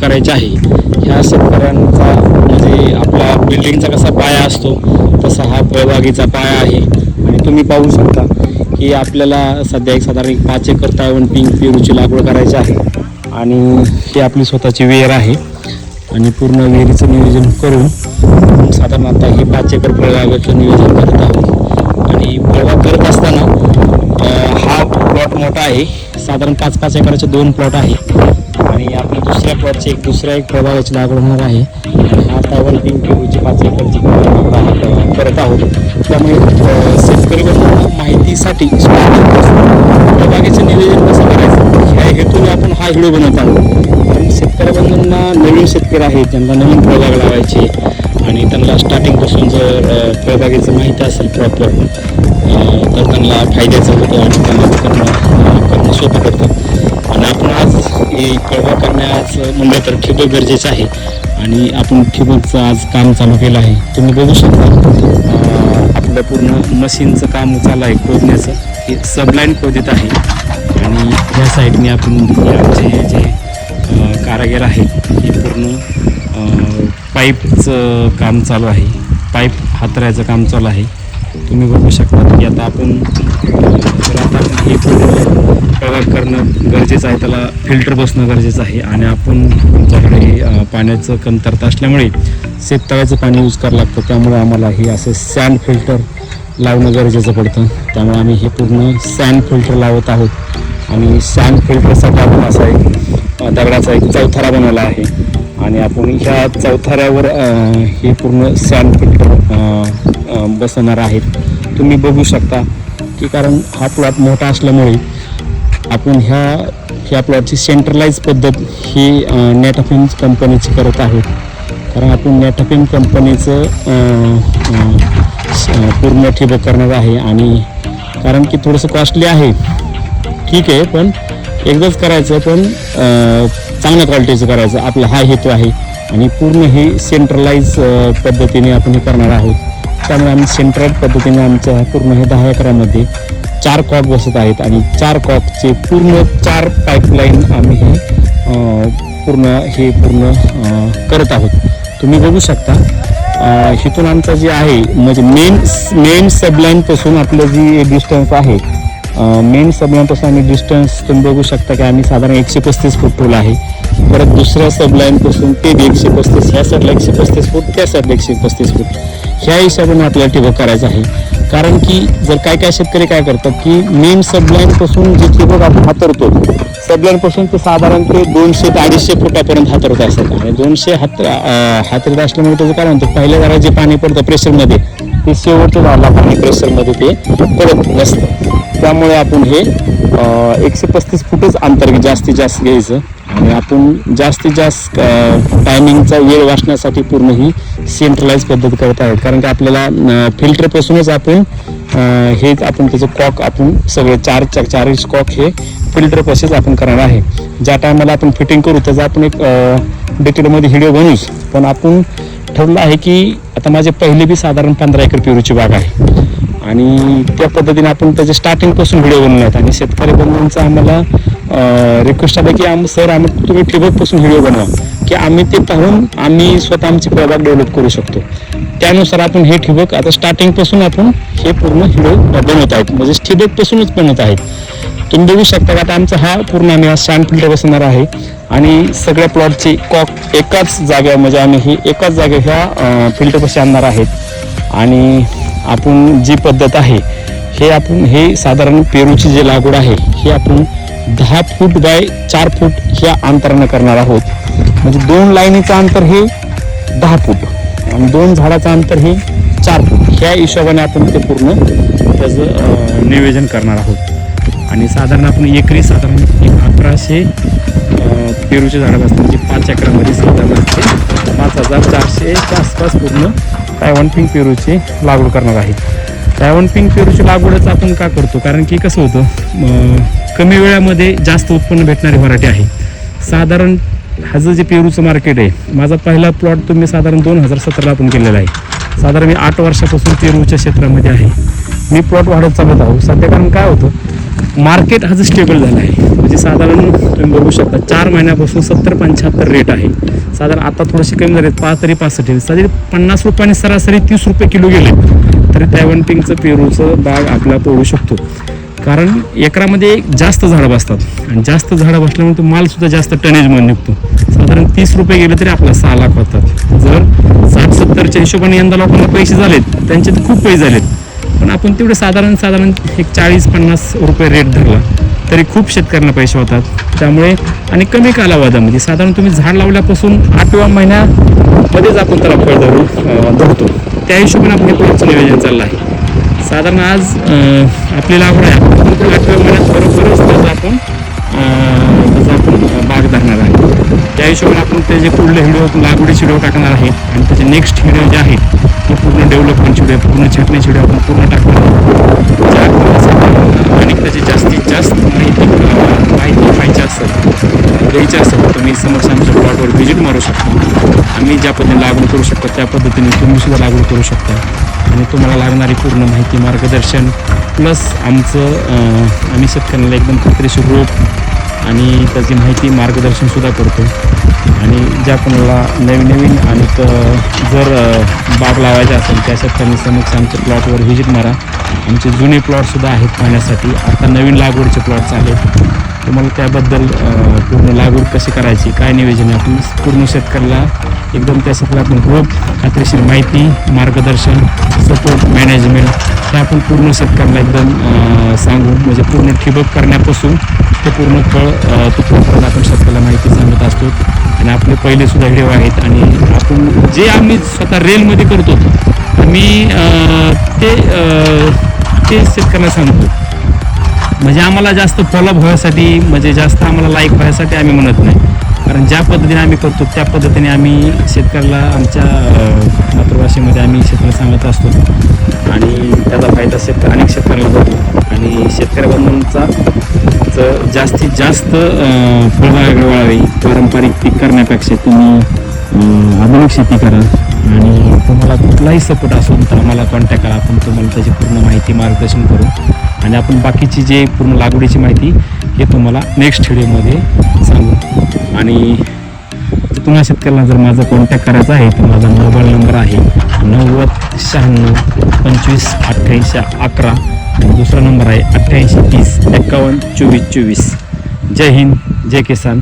करायचे आहे. ह्या शेतकऱ्यांचा म्हणजे आपला बिल्डिंगचा कसा पाया असतो तसा हा फळबागेचा पाया आहे. आणि तुम्ही पाहू शकता की आपल्याला सध्या एक साधारण एक पाच एकर तायवण पिंक पेरूची लागवड करायची आहे. आणि ही आपली स्वतःची वेर आहे. आणि पूर्ण विहिरीचं नियोजन करून साधारण आता हे पाच एकर फळबागेचं नियोजन करत आहोत. आणि फळबाग करत असताना हा प्लॉट मोठा आहे. साधारण पाच पाच एकराचे दोन प्लॉट आहे. आणि आपल्या दुसऱ्या प्लॉटचे एक दुसऱ्या एक प्रभागाची लागवड होणार आहे. आणि हा तायवान तीन किलोची पाच एकरची करत आहोत. त्यामुळे शेतकरी बंधूंना माहितीसाठी प्रभागाचं नियोजन कसं करायचं? ह्या हेतूने आपण हा व्हिडिओ बनवत आहोत. शेतकरी बंधूंना नवीन शेतकरी आहेत त्यांना नवीन प्रभाग लावायचे आणि त्यांना स्टार्टिंगपासून जर फळबागेचं माहिती असेल प्रॉपर तर त्यांना फायद्याचं होतं आणि त्यांना करणं करणं सोपं पडतं. हे कळवा करण्यास म्हणलं तर ठिबक गरजेचं आहे. आणि आपण ठिबकचं आज काम चालू केलं आहे. तुम्ही बघू शकता आपलं पूर्ण मशीनचं काम चालू आहे खोदण्याचं. हे सबलाईन खोदित आहे. आणि ह्या साईडने आपण हे आमचे जे कारागीर आहेत हे पूर्ण पाईपचं काम चालू आहे. पाईप हातरायचं काम चालू आहे. तुम्ही बघू शकता की आता आपण तर आता हे पूर्ण प्रवास करणं गरजेचं आहे. त्याला फिल्टर बसणं गरजेचं आहे. आणि आपण आमच्याकडे पाण्याचं कमतरता असल्यामुळे शेततळ्याचं पाणी यूज करावं लागतं. त्यामुळे आम्हाला हे असं सँड फिल्टर लावणं गरजेचं पडतं. त्यामुळे आम्ही हे पूर्ण सँड फिल्टर लावत आहोत. आणि सँड फिल्टरसाठी आपण असा एक दगडाचा एक चौथारा बनवला आहे. आणि आपण ह्या चौथाऱ्यावर हे पूर्ण सँड फिल्टर बसवणार आहेत. तुम्ही बघू शकता की कारण हा प्लॉट मोठा असल्यामुळे आपण ह्या ह्या प्लॉटची सेंट्रलाइज पद्धत ही नेटाफिम्स कंपनीची करत आहोत कारण आपण नेटाफिम कंपनीचं पूर्ण ठिबक करणार आहे. आणि कारण की थोडंसं कॉस्टली आहे. ठीक आहे पण एकदाच करायचं पण चांगल्या क्वालिटीचं करायचं. आपला हा हेतू आहे. आणि पूर्ण हे सेंट्रलाइज पद्धतीने आपण हे करणार आहोत. त्यामुळे आम्ही सेंट्रल पद्धतीने आमच्या पूर्ण हे दहा एकरामध्ये चार कॉक बसत आहेत. आणि चार कॉकचे पूर्ण चार पाईपलाईन आम्ही हे पूर्ण हे पूर्ण करत आहोत. तुम्ही बघू शकता इथून आमचा जे आहे म्हणजे मेन मेन सबलाईनपासून आपलं जी डिस्टन्स आहे मेन सबलाईनपासून आम्ही डिस्टन्स तुम्ही बघू शकता की आम्ही साधारण एकशे पस्तीस फूट ठेवला आहे. परत दुसऱ्या सबलाईनपासून ते एकशे पस्तीस ह्या साईडला एकशे पस्तीस फूट त्या साईडला एकशे पस्तीस फूट ह्या हिशोबाने आपल्याला ठिबक करायचं आहे. कारण की जर काय काय शेतकरी काय करतात की मेन सबलाईनपासून जे ठिबक आपण हातरतो सबलाईनपासून ते साधारण ते दोनशे ते अडीचशे फुटापर्यंत हातरत असतात. आणि दोनशे हात हातरत असल्यामुळे त्याचं काय म्हणतो पहिल्या जरा जे पाणी पडतं प्रेशरमध्ये ते शेवटच्या झाडाला पाणी प्रेशरमध्ये ते पडत नसतं. त्यामुळे आपण हे एकशे पस्तीस फुटच अंतर जास्तीत जास्त घ्यायचं आणि आपण जास्तीत जास्त टायमिंगचा वेळ वाचण्यासाठी पूर्ण ही सेंट्रलाइज पद्धत करत आहेत. कारण की आपल्याला फिल्टरपासूनच आपण हेच आपण त्याचं कॉक आपण सगळे चार चार चार इंच कॉक हे फिल्टर आपण करणार आहे. ज्या टायमाला आपण फिटिंग करू त्याचा आपण एक डिटेलमध्ये व्हिडिओ बनूच पण आपण ठरलं आहे की आता माझे पहिले बी साधारण पंधरा एकर पेरूची बाग आहे. आणि त्या पद्धतीने आपण त्याचे स्टार्टिंगपासून व्हिडिओ बनवले आणि शेतकरी बंधूंचा आम्हाला रिक्वेस्ट आहे की आम सर आम्ही तुम्ही ठिबकपासून व्हिडिओ बनवा. की आम्ही ते पाहून आम्ही स्वतः आमची प्रभाग डेव्हलप करू शकतो. त्यानुसार आपण हे ठिबक आता स्टार्टिंगपासून आपण हे पूर्ण व्हिडिओ बनवत आहोत. म्हणजे ठिबकपासूनच बनवत आहेत. म्हणजे तुम्ही बघू शकता का आता आमचा हा पूर्ण आम्ही सँड फिल्टर बसणार आहे. आणि सगळ्या प्लॉटची कॉक एकाच जागेवर म्हणजे आम्ही ही एकाच जागे ह्या फिल्टरपाशी आणणार आहेत. आणि आपण जी पद्धत आहे हे आपण हे साधारण पेरूची जी लागवड आहे हे आपण दहा फूट बाय चार फूट ह्या अंतरानं करणार आहोत. म्हणजे दोन लाईनीचं अंतर हे दहा फूट आणि दोन झाडाचं अंतर हे चार फूट. ह्या हिशोबाने आपण ते पूर्ण त्याचं निवेदन नियोजन करणार आहोत. आणि साधारण आपण एकरी साधारण एक अकराशे पेरूचे झाडं असतात म्हणजे पाच एकरामध्ये साधारण पाच हजार चारशेच्या आसपास पूर्ण तायवान पिंक पेरूची लागवड करणार आहे. तायवान पिंक पेरूची लागवडच आपण का करतो? कारण की कसं होतं कमी वेळामध्ये जास्त उत्पन्न भेटणारी व्हरायटी आहे. साधारण ह्याचं जे पेरूचं मार्केट आहे माझा पहिला प्लॉट तुम्ही साधारण दोन हजार सतराला आपण केलेला आहे. साधारण मी आठ वर्षापासून पेरूच्या क्षेत्रामध्ये आहे. मी प्लॉट वाढत चालत आहो. सध्या कारण काय होतं मार्केट हा स्टेबल झालं आहे म्हणजे साधारण तुम्ही बघू शकता चार महिन्यापासून सत्तर पंच्याहत्तर रेट आहे. साधारण आता थोडेसे कमी झाले पाच तरी पासष्ट साधारण पन्नास रुपयाने सरासरी तीस रुपये किलो गेले. तरी त्यावन पेरूचं बाग आपला पोळू शकतो. कारण एकरामध्ये जास्त झाडं बसतात. आणि जास्त झाडं बसल्यामुळे तो मालसुद्धा जास्त टनेजमध्ये निघतो. साधारण तीस रुपये गेले तरी आपला सहा लाख होतात. जर साठ सत्तरच्या हिशोबाने यंदा लोकांना पैसे झालेत त्यांचे खूप पैसे झालेत. पण आपण तेवढे साधारण साधारण एक चाळीस पन्नास रुपये रेट धरला तरी खूप शेतकऱ्यांना पैसे होतात. त्यामुळे आणि कमी कालावधीमध्ये साधारण तुम्ही झाड लावल्यापासून आठव्या महिन्यामध्येच आपण त्याला फळ धरू धरतो. त्या हिशोबाने आपण पुढचं नियोजन चाललं आहे. साधारण आज आपली लागवड आहे. आठव्या महिन्यात बरोबरच त्याचा आपण त्याचा आपण बाग धरणार आहे. त्या हिशोबाने आपण त्याचे पुढले व्हिडिओ लागवडीचे व्हिडिओ टाकणार आहे आणि त्याचे नेक्स्ट व्हिडिओ जे आहेत ते पूर्ण डेव्हलपमेंटचे व्हिडिओ पूर्ण छाटण्याचे व्हिडिओ आपण पूर्ण टाकणार आणि त्याची जास्तीत जास्त माहिती माहिती पाहिजे असेल द्यायची असेल तुम्ही समोर आमच्या प्लॉटवर व्हिजिट मारू शकता. आम्ही ज्या पद्धतीने लागवड करू शकतो त्या पद्धतीने तुम्ही सुद्धा लागवड करू शकता. आणि तुम्हाला लागणारी पूर्ण माहिती मार्गदर्शन प्लस आमचं आम्ही शेतकऱ्यांना एकदम खात्रीशीर रोप आणि त्याची माहिती मार्गदर्शनसुद्धा करतो. आणि ज्या कोणाला नवीन नवीन आणि जर बाग लावायचे असेल त्या शेतकऱ्यांनी समक्ष आमच्या प्लॉटवर व्हिजिट मारा. आमचे जुने प्लॉटसुद्धा आहेत पाहण्यासाठी. आता नवीन लागवडचे प्लॉट्स आहेत तुम्हाला त्याबद्दल पूर्ण लागवड कशी करायची काय नियोजन आपण पूर्ण शेतकऱ्याला एकदम त्यासाठी आपण खूप खात्रीशीर माहिती मार्गदर्शन सपोर्ट मॅनेजमेंट हे आपण पूर्ण शेतकऱ्याला एकदम सांगू. म्हणजे पूर्ण ठिबक करण्यापासून ते पूर्ण फळ अं, आपण शेतकऱ्याला माहिती सांगत असतो. आणि आपले पहिले सुद्धा व्हिडिओ आहेत आणि आपण जे आम्ही स्वतः रेलमध्ये करतो आम्ही ते ते शेतकऱ्याला सांगतो. म्हणजे आम्हाला जास्त फॉलोअप व्हायसाठी म्हणजे जास्त आम्हाला लाईक व्हायसाठी आम्ही म्हणत नाही. कारण ज्या पद्धतीने आम्ही करतो त्या पद्धतीने आम्ही शेतकऱ्याला आमच्या मातृभाषेमध्ये आम्ही शेतकऱ्याला सांगत असतो. आणि त्याचा फायदा शेतकरी अनेक शेतकऱ्याला होतो. आणि शेतकरी बंधूंचा जास्तीत जास्त अं, फळबाग वळावी पारंपरिक पीक करण्यापेक्षा तुम्ही आधुनिक शेती करा. आणि तुम्हाला कुठलाही सपोर्ट असून तर आम्हाला कॉन्टॅक्ट करा. आपण तुम्हाला त्याची पूर्ण माहिती मार्गदर्शन करू. आणि आपण बाकीची जे पूर्ण लागवडीची माहिती हे तुम्हाला नेक्स्ट व्हिडिओमध्ये सांगू. आणि तुम्हाला शेतकऱ्याला जर माझा कॉन्टॅक्ट करायचा आहे तर माझा मोबाईल नंबर आहे नव्वद शहाण्णव पंचवीस अठ्ठ्याऐंशी अकरा. आणि दुसरा नंबर आहे अठ्ठ्याऐंशी तीस एकावन्न चोवीस चोवीस. जय हिंद जय किसान.